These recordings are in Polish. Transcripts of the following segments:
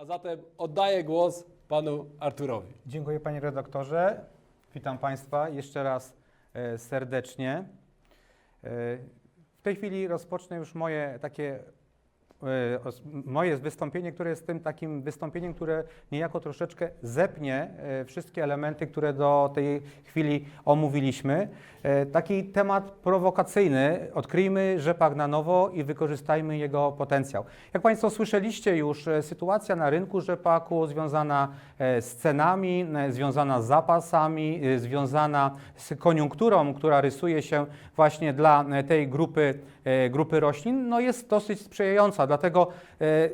A zatem oddaję głos panu Arturowi. Dziękuję panie redaktorze. Witam państwa jeszcze raz e, serdecznie. E, w tej chwili rozpocznę już moje takie moje wystąpienie, które jest tym takim wystąpieniem, które niejako troszeczkę zepnie e, wszystkie elementy, które do tej chwili omówiliśmy. E, Taki temat prowokacyjny. Odkryjmy rzepak na nowo i wykorzystajmy jego potencjał. Jak Państwo słyszeliście już, e, sytuacja na rynku rzepaku związana e, z cenami, e, związana z zapasami, e, związana z koniunkturą, która rysuje się właśnie dla e, tej grupy, e, grupy roślin, no jest dosyć sprzyjająca. Dlatego e,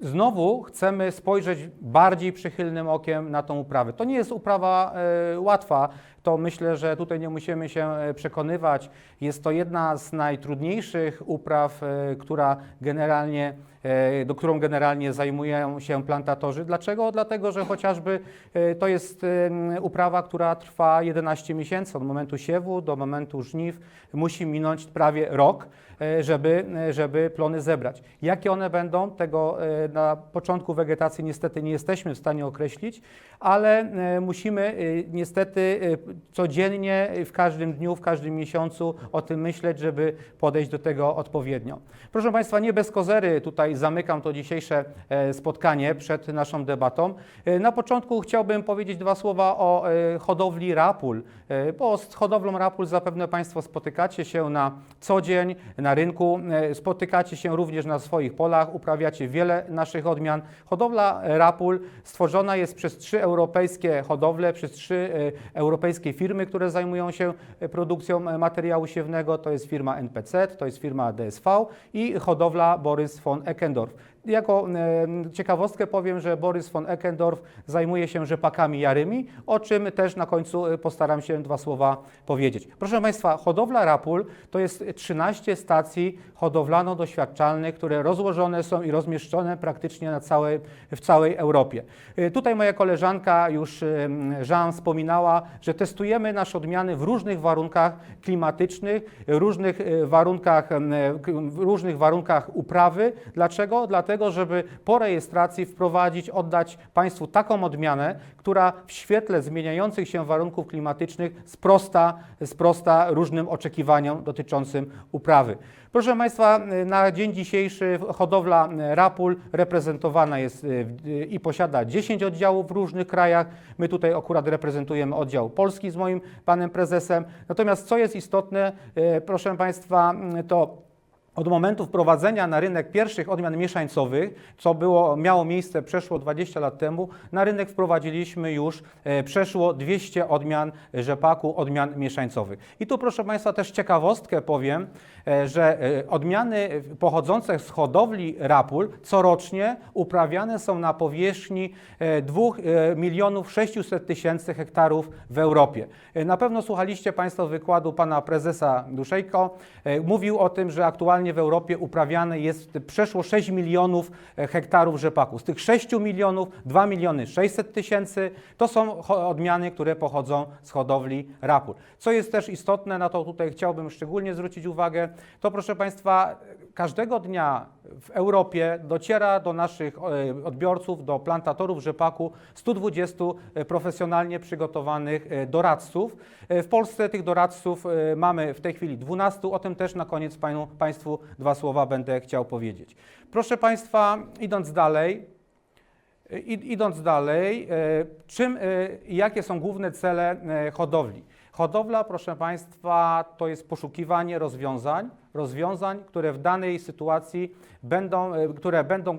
Znowu chcemy spojrzeć bardziej przychylnym okiem na tą uprawę. To nie jest uprawa e, łatwa, to myślę, że tutaj nie musimy się e, przekonywać. Jest to jedna z najtrudniejszych upraw, e, która generalnie, e, do którą generalnie zajmują się plantatorzy. Dlaczego? Dlatego, że chociażby to jest uprawa, która trwa 11 miesięcy. Od momentu siewu do momentu żniw musi minąć prawie rok, żeby, żeby plony zebrać. Jakie one będą, tego na początku wegetacji niestety nie jesteśmy w stanie określić, ale musimy niestety codziennie, w każdym dniu, w każdym miesiącu o tym myśleć, żeby podejść do tego odpowiednio. Proszę Państwa, nie bez kozery tutaj zamykam to dzisiejsze e, spotkanie przed naszą debatą. E, Na początku chciałbym powiedzieć dwa słowa o e, hodowli rapul, bo z hodowlą rapul zapewne Państwo spotykacie się na co dzień na rynku, spotykacie się również na swoich polach, uprawiacie wiele naszych odmian. Hodowla rapul stworzona jest przez trzy europejskie hodowle, przez trzy e, firmy, które zajmują się e, produkcją e, materiału siewnego. To jest firma NPC, to jest firma DSV i hodowla Borys von Eckendorf. Jako ciekawostkę powiem, że Borys von Eckendorf zajmuje się rzepakami jarymi, o czym też na końcu e, postaram się dwa słowa powiedzieć. Proszę Państwa, hodowla rapul to jest 13 stacji hodowlano-doświadczalnych, które rozłożone są i rozmieszczone praktycznie na całej, w całej Europie. E, Tutaj moja koleżanka już Jean wspominała, że testujemy nasze odmiany w różnych warunkach klimatycznych, różnych e, warunkach, w różnych warunkach uprawy. Dlaczego? Dlatego, żeby po rejestracji wprowadzić, oddać Państwu taką odmianę, która w świetle zmieniających się warunków klimatycznych sprosta, sprosta różnym oczekiwaniom dotyczącym uprawy. Proszę Państwa, na dzień dzisiejszy hodowla rapul reprezentowana jest y, y, i posiada 10 oddziałów w różnych krajach. My tutaj akurat reprezentujemy oddział polski z moim panem prezesem. Natomiast co jest istotne, y, proszę Państwa, to od momentu wprowadzenia na rynek pierwszych odmian mieszańcowych, co było, miało miejsce przeszło 20 lat temu, na rynek wprowadziliśmy już e, przeszło 200 odmian rzepaku, odmian mieszańcowych. I tu proszę Państwa też ciekawostkę powiem, e, że e, odmiany pochodzące z hodowli rapul corocznie uprawiane są na powierzchni e, 2 milionów 600 tysięcy hektarów w Europie. Na pewno słuchaliście Państwo wykładu pana prezesa Duszejko. Mówił o tym, że aktualnie w Europie uprawiane jest przeszło 6 milionów e, hektarów rzepaku. Z tych 6 milionów 2 miliony 600 tysięcy to są odmiany, które pochodzą z hodowli rapul. Co jest też istotne, na to tutaj chciałbym szczególnie zwrócić uwagę, to proszę Państwa, każdego dnia w Europie dociera do naszych e, odbiorców, do plantatorów rzepaku 120 profesjonalnie przygotowanych e, doradców. E, W Polsce tych doradców e, mamy w tej chwili 12. O tym też na koniec panu, Państwu dwa słowa będę chciał powiedzieć. Proszę Państwa, idąc dalej, Idąc dalej, e, czym, e, jakie są główne cele e, hodowli? Hodowla, proszę Państwa, to jest poszukiwanie rozwiązań, rozwiązań, które w danej sytuacji będą, e, które będą, e,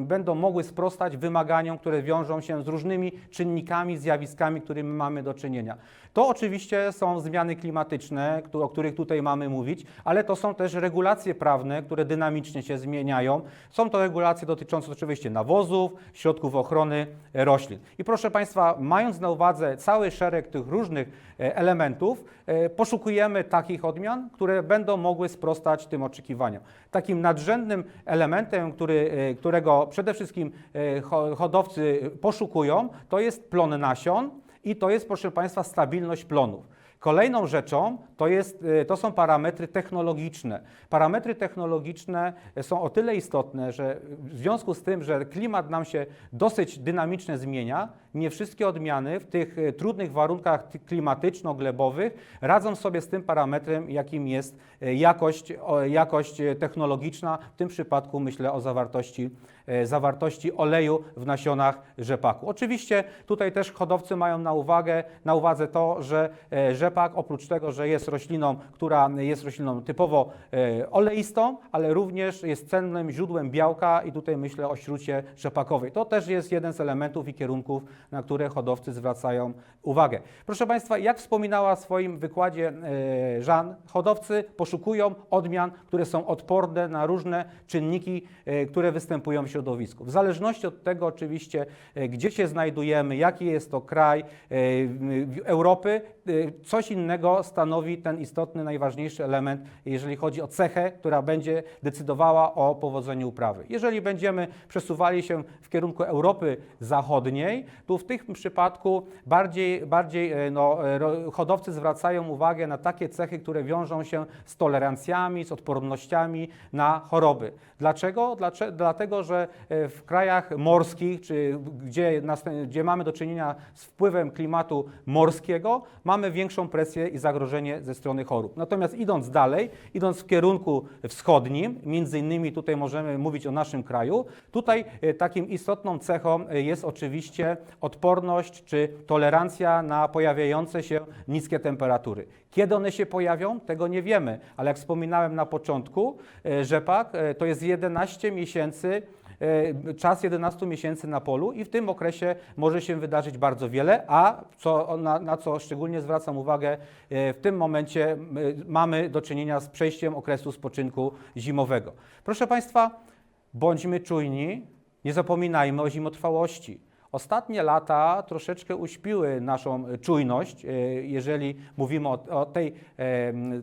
będą mogły sprostać wymaganiom, które wiążą się z różnymi czynnikami, zjawiskami, którymi mamy do czynienia. To oczywiście są zmiany klimatyczne, o których tutaj mamy mówić, ale to są też regulacje prawne, które dynamicznie się zmieniają. Są to regulacje dotyczące oczywiście nawozów, środków ochrony roślin. I proszę Państwa, mając na uwadze cały szereg tych różnych e, elementów, poszukujemy takich odmian, które będą mogły sprostać tym oczekiwaniom. Takim nadrzędnym elementem, który, e, którego przede wszystkim e, ho- hodowcy poszukują, to jest plon nasion i to jest, proszę Państwa, stabilność plonów. Kolejną rzeczą to, jest, e, to są parametry technologiczne. Parametry technologiczne są o tyle istotne, że w związku z tym, że klimat nam się dosyć dynamicznie zmienia, nie wszystkie odmiany w tych e, trudnych warunkach ty- klimatyczno-glebowych radzą sobie z tym parametrem, jakim jest e, jakość, jakość e, technologiczna. W tym przypadku myślę o zawartości, zawartości oleju w nasionach rzepaku. Oczywiście tutaj też hodowcy mają na, uwagę, na uwadze to, że rzepak oprócz tego, że jest rośliną, która jest rośliną typowo oleistą, ale również jest cennym źródłem białka i tutaj myślę o śrucie rzepakowej. To też jest jeden z elementów i kierunków, na które hodowcy zwracają uwagę. Proszę Państwa, jak wspominała w swoim wykładzie e, Żan, hodowcy poszukują odmian, które są odporne na różne czynniki, e, które występują w środowisku. W zależności od tego oczywiście, e, gdzie się znajdujemy, jaki jest to kraj e, Europy, e, coś innego stanowi ten istotny, najważniejszy element, jeżeli chodzi o cechę, która będzie decydowała o powodzeniu uprawy. Jeżeli będziemy przesuwali się w kierunku Europy Zachodniej, to w tym przypadku bardziej, bardziej e, no, ro- hodowcy zwracają uwagę na takie cechy, które wiążą się z tolerancjami, z odpornościami na choroby. Dlaczego? Dlacze- Dlatego, że w krajach morskich, czy gdzie, gdzie mamy do czynienia z wpływem klimatu morskiego, większą presję i zagrożenie ze strony chorób. Natomiast idąc dalej, idąc w kierunku wschodnim, między innymi tutaj możemy mówić o naszym kraju, tutaj e, takim istotną cechą e, jest oczywiście odporność czy tolerancja na pojawiające się niskie temperatury. Kiedy one się pojawią, tego nie wiemy, ale jak wspominałem na początku, e, rzepak to jest 11 miesięcy czas 11 miesięcy na polu i w tym okresie może się wydarzyć bardzo wiele, a co, na, na co szczególnie zwracam uwagę, e, w tym momencie mamy do czynienia z przejściem okresu spoczynku zimowego. Proszę Państwa, bądźmy czujni, nie zapominajmy o zimotrwałości. Ostatnie lata troszeczkę uśpiły naszą czujność, e, jeżeli mówimy o, o tej,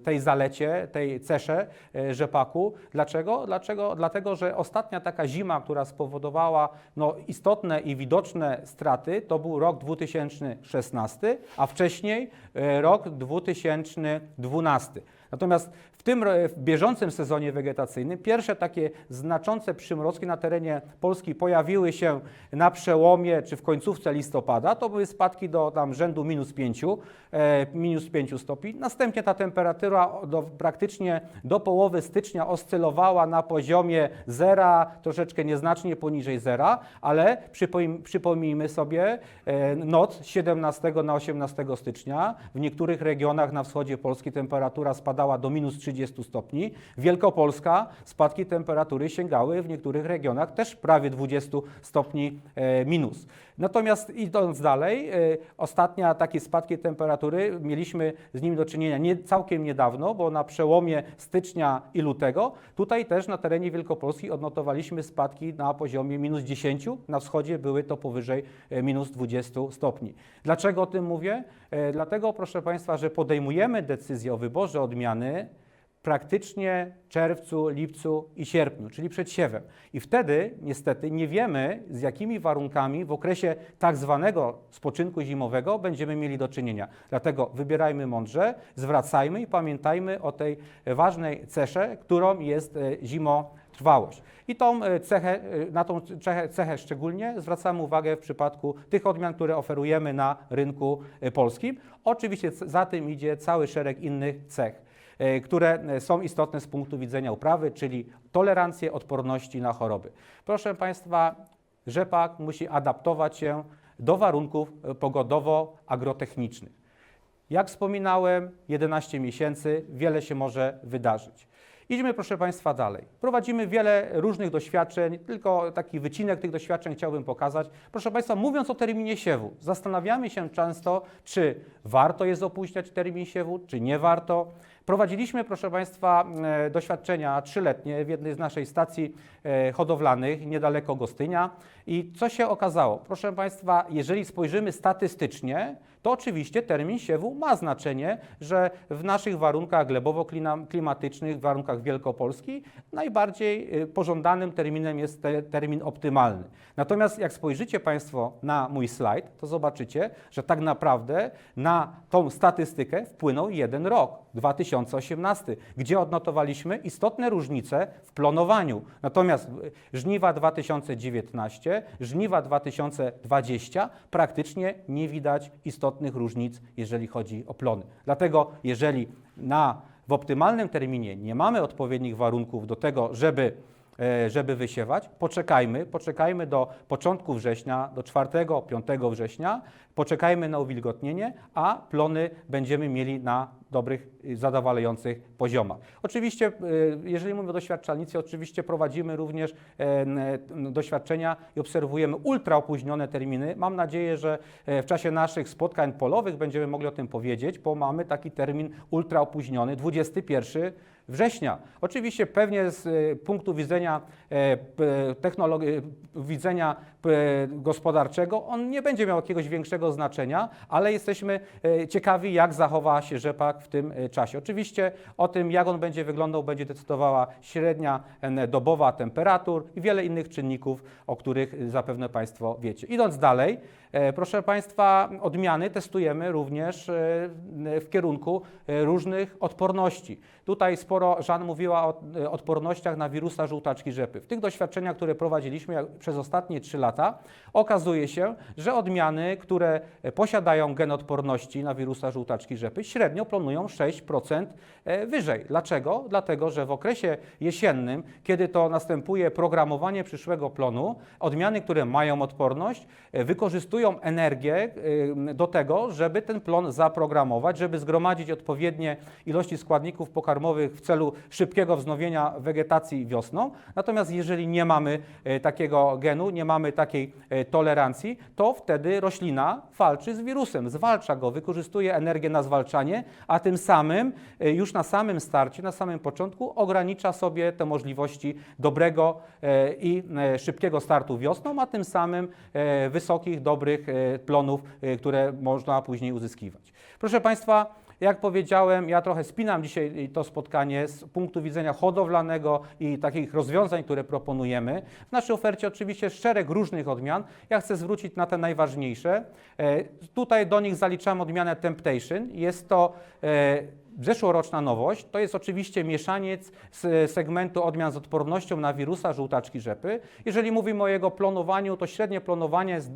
tej zalecie, tej cesze e, rzepaku. Dlaczego? Dlaczego? Dlatego, że ostatnia taka zima, która spowodowała no, istotne i widoczne straty, to był rok 2016, a wcześniej e, rok 2012. Natomiast w tym w bieżącym sezonie wegetacyjnym pierwsze takie znaczące przymrozki na terenie Polski pojawiły się na przełomie czy w końcówce listopada. To były spadki do tam rzędu minus 5, e, minus 5 stopni. Następnie ta temperatura do, praktycznie do połowy stycznia oscylowała na poziomie zera, troszeczkę nieznacznie poniżej zera, ale przypomnij- przypomnijmy sobie e, noc z 17 na 18 stycznia. W niektórych regionach na wschodzie Polski temperatura spadała do minus 30 stopni. Wielkopolska spadki temperatury sięgały w niektórych regionach też prawie 20 stopni e, minus. Natomiast idąc dalej, e, ostatnia takie spadki temperatury mieliśmy z nimi do czynienia nie, całkiem niedawno, bo na przełomie stycznia i lutego tutaj też na terenie Wielkopolski odnotowaliśmy spadki na poziomie minus 10, na wschodzie były to powyżej e, minus 20 stopni. Dlaczego o tym mówię? Dlatego, proszę Państwa, że podejmujemy decyzję o wyborze odmiany praktycznie czerwcu, lipcu i sierpniu, czyli przed siewem. I wtedy niestety nie wiemy, z jakimi warunkami w okresie tak zwanego spoczynku zimowego będziemy mieli do czynienia. Dlatego wybierajmy mądrze, zwracajmy i pamiętajmy o tej ważnej cesze, którą jest e, zimotrwałość. I tą e, cechę, e, na tą cechę, szczególnie zwracamy uwagę w przypadku tych odmian, które oferujemy na rynku polskim. Oczywiście za tym idzie cały szereg innych cech które e, są istotne z punktu widzenia uprawy, czyli tolerancję, odporności na choroby. Proszę Państwa, rzepak musi adaptować się do warunków e, pogodowo-agrotechnicznych. Jak wspominałem, 11 miesięcy, wiele się może wydarzyć. Idźmy, proszę Państwa, dalej. Prowadzimy wiele różnych doświadczeń, tylko taki wycinek tych doświadczeń chciałbym pokazać. Proszę Państwa, mówiąc o terminie siewu, zastanawiamy się często, czy warto jest opóźniać termin siewu, czy nie warto. Prowadziliśmy, proszę Państwa, e, doświadczenia trzyletnie w jednej z naszej stacji e, hodowlanych niedaleko Gostynia. I co się okazało? Proszę Państwa, jeżeli spojrzymy statystycznie, to oczywiście termin siewu ma znaczenie, że w naszych warunkach glebowo-klimatycznych, w warunkach Wielkopolski najbardziej y, pożądanym terminem jest te, termin optymalny. Natomiast jak spojrzycie Państwo na mój slajd, to zobaczycie, że tak naprawdę na tą statystykę wpłynął jeden rok, 2018, gdzie odnotowaliśmy istotne różnice w plonowaniu. Natomiast y, żniwa 2019, żniwa 2020 praktycznie nie widać istotnych różnic, jeżeli chodzi o plony. Dlatego jeżeli na, w optymalnym terminie nie mamy odpowiednich warunków do tego, żeby e, żeby wysiewać, poczekajmy, poczekajmy do początku września, do 4-5 września, poczekajmy na uwilgotnienie, a plony będziemy mieli na dobrych, y, zadowalających poziomach. Oczywiście, y, jeżeli mówimy o doświadczalnicy, oczywiście prowadzimy również e, n- doświadczenia i obserwujemy ultra opóźnione terminy. Mam nadzieję, że e, w czasie naszych spotkań polowych będziemy mogli o tym powiedzieć, bo mamy taki termin ultra opóźniony, 21 września. Oczywiście pewnie z e, punktu widzenia e, technologii, widzenia gospodarczego on nie będzie miał jakiegoś większego znaczenia, ale jesteśmy e, ciekawi, jak zachowa się rzepak w tym e, czasie. Oczywiście o tym, jak on będzie wyglądał, będzie decydowała średnia e, dobowa temperatur i wiele innych czynników, o których e, zapewne Państwo wiecie. Idąc dalej, e, proszę Państwa, odmiany testujemy również e, w kierunku e, różnych odporności. Tutaj sporo Żan mówiła o e, odpornościach na wirusa żółtaczki rzepy. W tych doświadczeniach, które prowadziliśmy przez ostatnie 3 lata, okazuje się, że odmiany, które posiadają gen odporności na wirusa żółtaczki rzepy, średnio planują 6% e, wyżej. Dlaczego? Dlatego, że w okresie jesiennym, kiedy to następuje programowanie przyszłego plonu, odmiany, które mają odporność, e, wykorzystują energię e, do tego, żeby ten plon zaprogramować, żeby zgromadzić odpowiednie ilości składników pokarmowych w celu szybkiego wznowienia wegetacji wiosną. Natomiast jeżeli nie mamy takiego genu, nie mamy takiej e, tolerancji, to wtedy roślina walczy z wirusem, zwalcza go, wykorzystuje energię na zwalczanie, a tym samym e, już na samym starcie, na samym początku ogranicza sobie te możliwości dobrego e, i szybkiego startu wiosną, a tym samym wysokich, dobrych plonów, które można później uzyskiwać. Proszę Państwa, jak powiedziałem, ja trochę spinam dzisiaj to spotkanie z punktu widzenia hodowlanego i takich rozwiązań, które proponujemy. W naszej ofercie oczywiście szereg różnych odmian. Ja chcę zwrócić na te najważniejsze. E, Tutaj do nich zaliczam odmianę Temptation. Jest to e, Zeszłoroczna nowość to jest oczywiście mieszaniec z segmentu odmian z odpornością na wirusa żółtaczki rzepy. Jeżeli mówimy o jego plonowaniu, to średnie plonowanie z, e,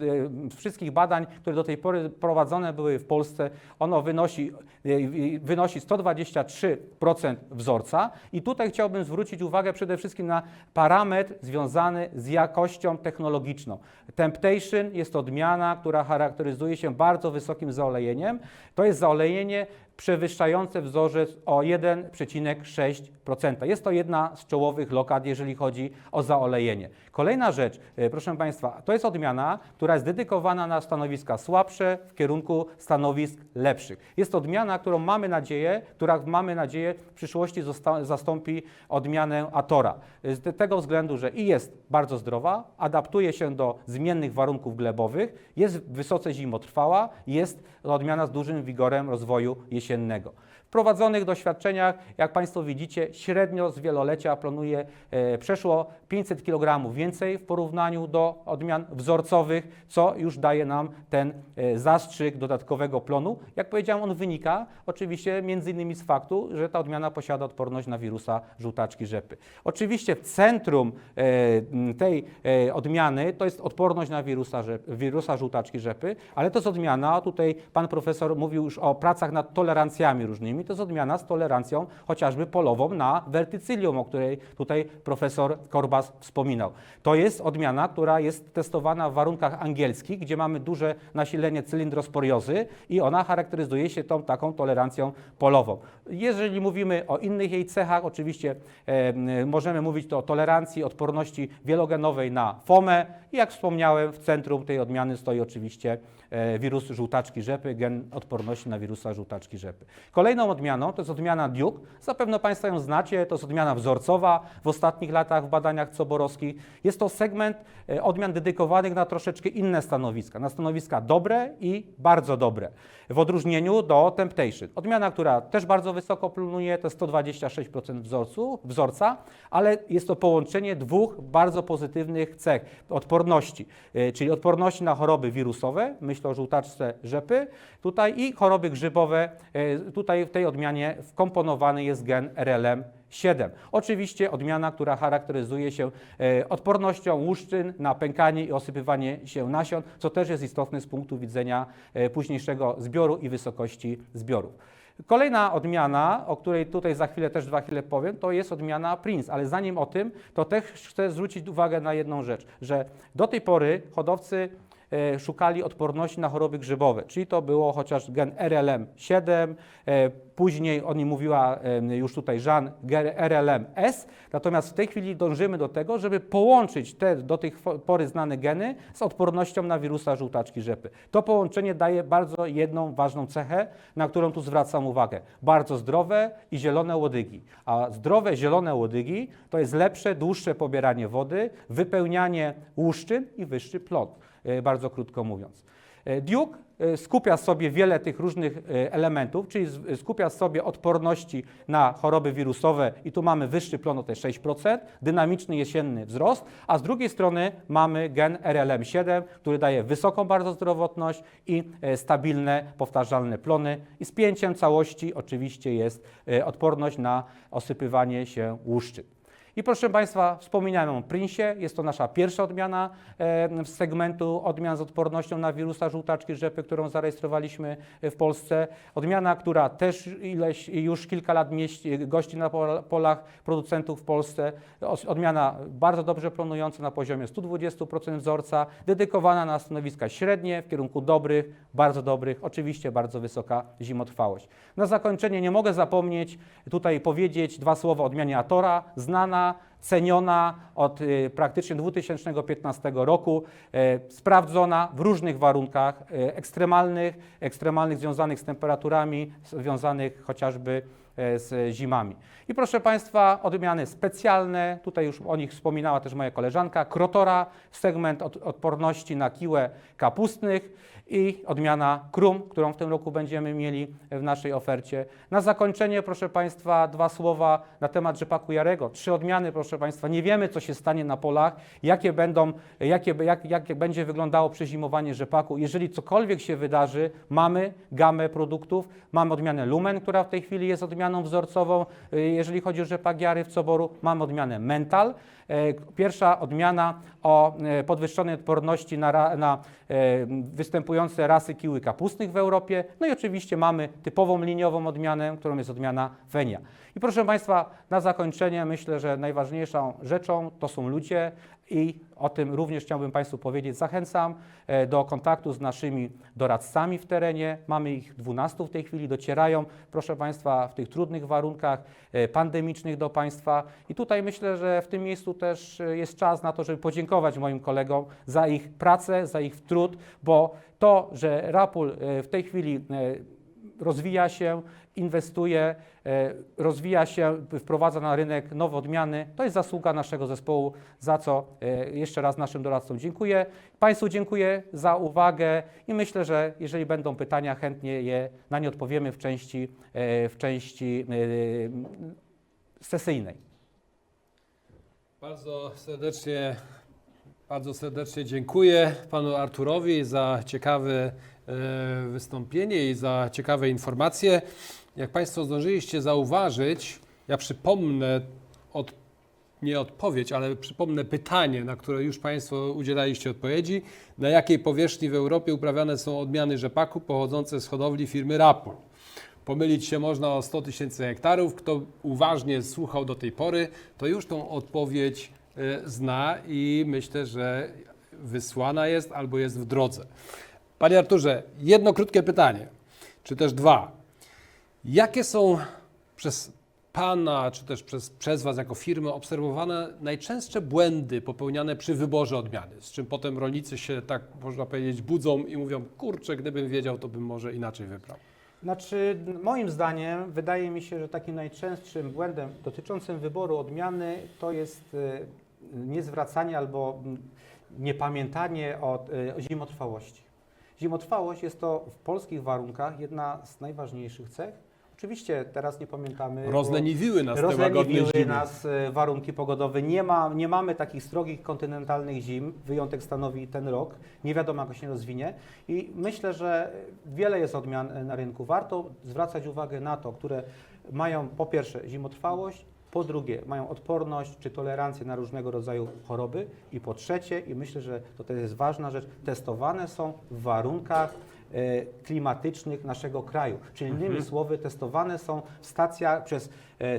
wszystkich badań, które do tej pory prowadzone były w Polsce, ono wynosi, e, wynosi 123% wzorca. I tutaj chciałbym zwrócić uwagę przede wszystkim na parametr związany z jakością technologiczną. Temptation jest odmiana, która charakteryzuje się bardzo wysokim zaolejeniem. To jest zaolejenie przewyższające wzorzec o 1,6%. Jest to jedna z czołowych lokat, jeżeli chodzi o zaolejenie. Kolejna rzecz, e, proszę Państwa, to jest odmiana, która jest dedykowana na stanowiska słabsze w kierunku stanowisk lepszych. Jest to odmiana, którą mamy nadzieję, która mamy nadzieję w przyszłości zastąpi odmianę Atora. Z te- tego względu, że i jest bardzo zdrowa, adaptuje się do zmiennych warunków glebowych, jest wysoce zimotrwała, jest odmiana z dużym wigorem rozwoju jesiennego. Prowadzonych doświadczeniach, jak Państwo widzicie, średnio z wielolecia planuje e, przeszło 500 kg więcej w porównaniu do odmian wzorcowych, co już daje nam ten e, zastrzyk dodatkowego plonu. Jak powiedziałem, on wynika oczywiście między innymi z faktu, że ta odmiana posiada odporność na wirusa żółtaczki rzepy. Oczywiście w centrum e, tej odmiany to jest odporność na wirusa, wirusa żółtaczki rzepy, ale to jest odmiana, tutaj pan profesor mówił już o pracach nad tolerancjami różnymi, to jest odmiana z tolerancją chociażby polową na wertycylium, o której tutaj profesor Korbas wspominał. To jest odmiana, która jest testowana w warunkach angielskich, gdzie mamy duże nasilenie cylindrosporiozy i ona charakteryzuje się tą taką tolerancją polową. Jeżeli mówimy o innych jej cechach, oczywiście e, możemy mówić to o tolerancji, odporności wielogenowej na FOME i jak wspomniałem, w centrum tej odmiany stoi oczywiście e, wirus żółtaczki rzepy, gen odporności na wirusa żółtaczki rzepy. Kolejną Kolejną odmianą to jest odmiana Duke. Zapewne Państwo ją znacie, to jest odmiana wzorcowa w ostatnich latach w badaniach coborowskich. Jest to segment e, odmian dedykowanych na troszeczkę inne stanowiska, na stanowiska dobre i bardzo dobre, w odróżnieniu do Temptation. Odmiana, która też bardzo wysoko plunuje, to jest 126% wzorcu, wzorca, ale jest to połączenie dwóch bardzo pozytywnych cech odporności, e, czyli odporności na choroby wirusowe, myślę o żółtaczce rzepy, tutaj i choroby grzybowe. E, Tutaj tej odmianie wkomponowany jest gen RLM7. Oczywiście odmiana, która charakteryzuje się e, odpornością łuszczyn na pękanie i osypywanie się nasion, co też jest istotne z punktu widzenia e, późniejszego zbioru i wysokości zbiorów. Kolejna odmiana, o której tutaj za chwilę też dwa chwile powiem, to jest odmiana Prince, ale zanim o tym, to też chcę zwrócić uwagę na jedną rzecz, że do tej pory hodowcy szukali odporności na choroby grzybowe, czyli to było chociaż gen RLM7, e, później o nim mówiła e, już tutaj Jean, RLM-S, natomiast w tej chwili dążymy do tego, żeby połączyć te do tej pory znane geny z odpornością na wirusa żółtaczki rzepy. To połączenie daje bardzo jedną ważną cechę, na którą tu zwracam uwagę. Bardzo zdrowe i zielone łodygi. A zdrowe zielone łodygi to jest lepsze, dłuższe pobieranie wody, wypełnianie łuszczyn i wyższy plon, e, bardzo krótko mówiąc. E, Duke e, skupia sobie wiele tych różnych e, elementów, czyli skupia sobie odporności na choroby wirusowe i tu mamy wyższy plon o te 6%, dynamiczny jesienny wzrost, a z drugiej strony mamy gen RLM7, który daje wysoką bardzo zdrowotność i e, stabilne, powtarzalne plony i spięciem całości oczywiście jest e, odporność na osypywanie się łuszczyn. I proszę Państwa, wspominałem o Princie. Jest to nasza pierwsza odmiana e, z segmentu odmian z odpornością na wirusa żółtaczki rzepy, którą zarejestrowaliśmy e, w Polsce. Odmiana, która też ileś, już kilka lat mieści, gości na pol- polach producentów w Polsce. Odmiana bardzo dobrze planująca na poziomie 120% wzorca, dedykowana na stanowiska średnie, w kierunku dobrych, bardzo dobrych, oczywiście bardzo wysoka zimotrwałość. Na zakończenie nie mogę zapomnieć tutaj powiedzieć dwa słowa o odmianie Atora, znana, ceniona od y, praktycznie 2015 roku, e, sprawdzona w różnych warunkach e, ekstremalnych, ekstremalnych związanych z temperaturami, związanych chociażby e, z zimami. I proszę Państwa, odmiany specjalne, tutaj już o nich wspominała też moja koleżanka, Krotora, segment od, odporności na kiłę kapustnych i odmiana Krum, którą w tym roku będziemy mieli w naszej ofercie. Na zakończenie, proszę Państwa, dwa słowa na temat rzepaku jarego. Trzy odmiany, proszę Państwa. Nie wiemy, co się stanie na polach, jakie będą, jakie, jak, jak będzie wyglądało przezimowanie rzepaku. Jeżeli cokolwiek się wydarzy, mamy gamę produktów. Mamy odmianę Lumen, która w tej chwili jest odmianą wzorcową, y, jeżeli chodzi o rzepak jary w Coboru. Mamy odmianę Mental. E, Pierwsza odmiana o e, podwyższonej odporności na, na e, występujące rasy kiły kapustnych w Europie. No i oczywiście mamy typową liniową odmianę, którą jest odmiana Wenia. I proszę Państwa, na zakończenie myślę, że najważniejszą rzeczą to są ludzie i o tym również chciałbym Państwu powiedzieć. Zachęcam e, do kontaktu z naszymi doradcami w terenie. Mamy ich 12 w tej chwili, docierają, proszę Państwa, w tych trudnych warunkach e, pandemicznych do Państwa. I tutaj myślę, że w tym miejscu też e, jest czas na to, żeby podziękować moim kolegom za ich pracę, za ich trud, bo to, że Rapul w tej chwili rozwija się, inwestuje, e, rozwija się, wprowadza na rynek nowe odmiany. To jest zasługa naszego zespołu, za co e, jeszcze raz naszym doradcom dziękuję. Państwu dziękuję za uwagę i myślę, że jeżeli będą pytania, chętnie je na nie odpowiemy w części, e, w części sesyjnej. Bardzo serdecznie, bardzo serdecznie dziękuję panu Arturowi za ciekawe e, wystąpienie i za ciekawe informacje. Jak Państwo zdążyliście zauważyć, ja przypomnę od, nie odpowiedź, ale przypomnę pytanie, na które już Państwo udzielaliście odpowiedzi. Na jakiej powierzchni w Europie uprawiane są odmiany rzepaku pochodzące z hodowli firmy Rapul? Pomylić się można o 100 tysięcy hektarów. Kto uważnie słuchał do tej pory, to już tą odpowiedź e, zna i myślę, że wysłana jest albo jest w drodze. Panie Arturze, jedno krótkie pytanie, czy też dwa. Jakie są przez Pana, czy też przez, przez Was jako firmę obserwowane najczęstsze błędy popełniane przy wyborze odmiany, z czym potem rolnicy się tak, można powiedzieć, budzą i mówią, kurczę, gdybym wiedział, to bym może inaczej wybrał. Znaczy, moim zdaniem, wydaje mi się, że takim najczęstszym błędem dotyczącym wyboru odmiany to jest y, niezwracanie albo mm, niepamiętanie o, y, o zimotrwałości. Zimotrwałość jest to w polskich warunkach jedna z najważniejszych cech. Oczywiście teraz nie pamiętamy. Rozleniwiły nas te Rozleniwiły zimy. nas e, warunki pogodowe. Nie, ma, nie mamy takich strogich kontynentalnych zim. Wyjątek stanowi ten rok. Nie wiadomo, jak się rozwinie. I myślę, że wiele jest odmian e, na rynku. Warto zwracać uwagę na to, które mają po pierwsze zimotrwałość, po drugie mają odporność czy tolerancję na różnego rodzaju choroby i po trzecie, i myślę, że to też jest ważna rzecz, testowane są w warunkach e, klimatycznych naszego kraju. Czyli innymi słowy, testowane są w stacjach przez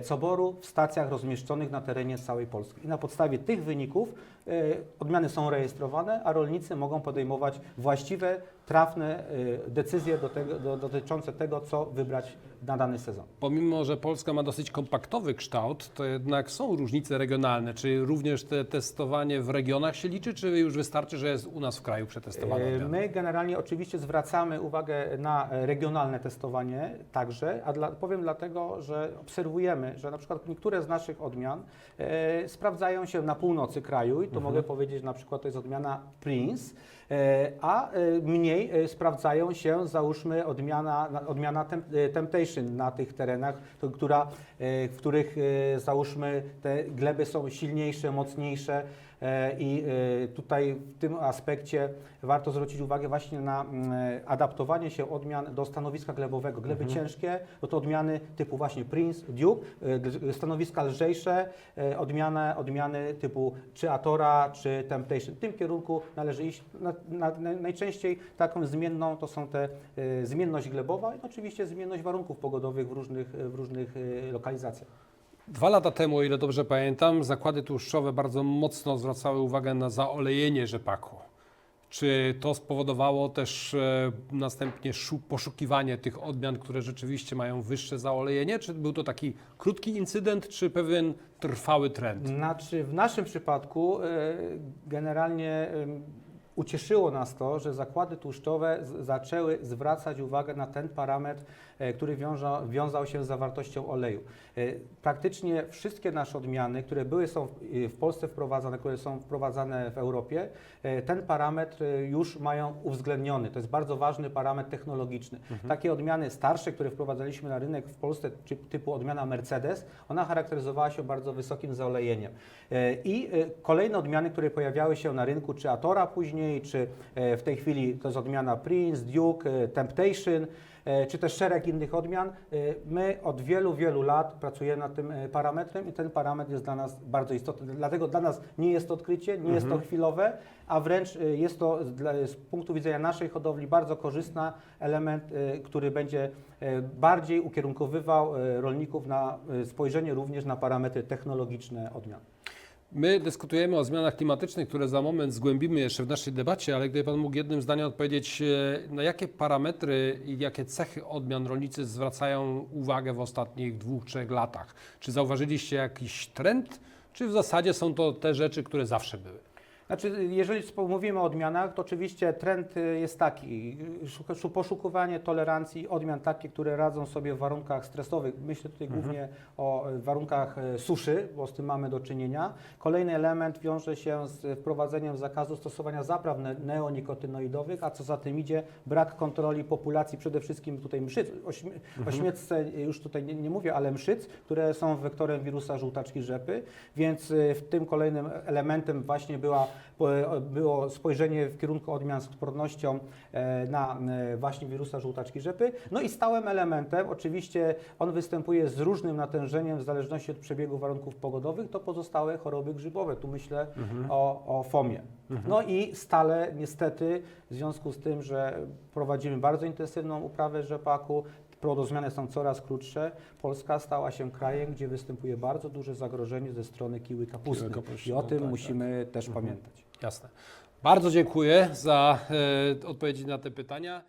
Coboru, w stacjach rozmieszczonych na terenie całej Polski. I na podstawie tych wyników e, odmiany są rejestrowane, a rolnicy mogą podejmować właściwe, trafne e, decyzje do tego, do, dotyczące tego, co wybrać na dany sezon. Pomimo, że Polska ma dosyć kompaktowy kształt, to jednak są różnice regionalne. Czy również te testowanie w regionach się liczy, czy już wystarczy, że jest u nas w kraju przetestowane? E, odmiany? My generalnie oczywiście zwracamy uwagę na e, regionalne testowanie także, a dla, powiem dlatego, że obserwujemy, że na przykład niektóre z naszych odmian e, sprawdzają się na północy kraju i to mogę powiedzieć, na przykład to jest odmiana Prince, e, a e, mniej e, sprawdzają się załóżmy odmiana, na- odmiana e, Temptation na tych terenach, to, która, w których załóżmy te gleby są silniejsze, mocniejsze, I e, tutaj w tym aspekcie warto zwrócić uwagę właśnie na mm, e, adaptowanie się odmian do stanowiska glebowego. Gleby ciężkie, no to odmiany typu właśnie Prince, Duke, e, stanowiska lżejsze, e, odmiany, odmiany typu czy Atora, czy Temptation. W tym kierunku należy iść. Na, na, na, najczęściej taką zmienną to są te e, zmienność glebowa i oczywiście zmienność warunków pogodowych w różnych, w różnych e, lokalizacjach. Dwa lata temu, o ile dobrze pamiętam, zakłady tłuszczowe bardzo mocno zwracały uwagę na zaolejenie rzepaku. Czy to spowodowało też e, następnie szu- poszukiwanie tych odmian, które rzeczywiście mają wyższe zaolejenie? Czy był to taki krótki incydent, czy pewien trwały trend? Znaczy, w naszym przypadku e, generalnie ucieszyło nas to, że zakłady tłuszczowe zaczęły zwracać uwagę na ten parametr, e, który wiąża, wiązał się z zawartością oleju. E, Praktycznie wszystkie nasze odmiany, które były są w, e, Polsce wprowadzane, które są wprowadzane w Europie, ten parametr już mają uwzględniony. To jest bardzo ważny parametr technologiczny. Takie odmiany starsze, które wprowadzaliśmy na rynek w Polsce, czy typu odmiana Mercedes, ona charakteryzowała się bardzo wysokim zaolejeniem. I kolejne odmiany, które pojawiały się na rynku, czy Atora później, czy e, w tej chwili to jest odmiana Prince, Duke, e, Temptation, e, czy też szereg innych odmian. My od wielu, wielu lat pracujemy nad tym parametrem i ten parametr jest dla nas bardzo istotny. Dlatego dla nas nie jest to odkrycie, nie jest to chwilowe, a wręcz jest to z, punktu widzenia naszej hodowli bardzo korzystny element, który będzie bardziej ukierunkowywał rolników na spojrzenie również na parametry technologiczne odmian. My dyskutujemy o zmianach klimatycznych, które za moment zgłębimy jeszcze w naszej debacie, ale gdyby Pan mógł jednym zdaniem odpowiedzieć, e, na jakie parametry i jakie cechy odmian rolnicy zwracają uwagę w ostatnich dwóch, trzech latach? Czy zauważyliście jakiś trend, czy w zasadzie są to te rzeczy, które zawsze były? Znaczy, jeżeli mówimy o odmianach, to oczywiście trend y, jest taki, poszukiwanie tolerancji odmian takie, które radzą sobie w warunkach stresowych. Myślę tutaj głównie o y, warunkach y, suszy, bo z tym mamy do czynienia. Kolejny element wiąże się z wprowadzeniem zakazu stosowania zapraw ne- neonikotynoidowych, a co za tym idzie, brak kontroli populacji, przede wszystkim tutaj mszyc. O, śmie- o śmietce y, już tutaj nie, nie mówię, ale mszyc, które są wektorem wirusa żółtaczki rzepy, więc w tym kolejnym elementem właśnie była było spojrzenie w kierunku odmian z odpornością e, na e, właśnie wirusa żółtaczki rzepy. No i stałym elementem, oczywiście on występuje z różnym natężeniem w zależności od przebiegu warunków pogodowych, to pozostałe choroby grzybowe. Tu myślę o, o FOMie. No i stale niestety w związku z tym, że prowadzimy bardzo intensywną uprawę rzepaku, Płodozmiany są coraz krótsze. Polska stała się krajem, gdzie występuje bardzo duże zagrożenie ze strony kiły kapustnej. Kiły kapustnej, I o no tym tak, musimy też pamiętać. Jasne. Bardzo dziękuję za e, odpowiedzi na te pytania.